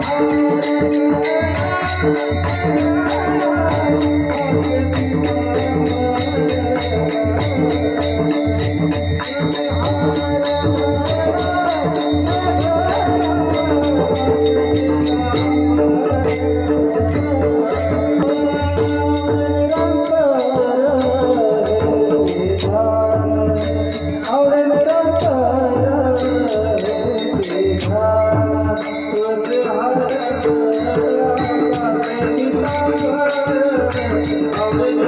Música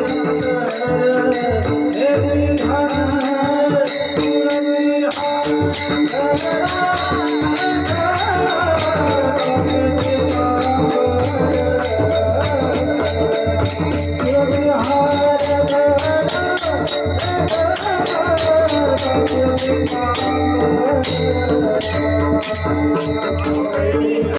जय जय हे गुजान रे श्री हरि हर हर जय जय हे गुजान रे श्री हरि हर हर जय जय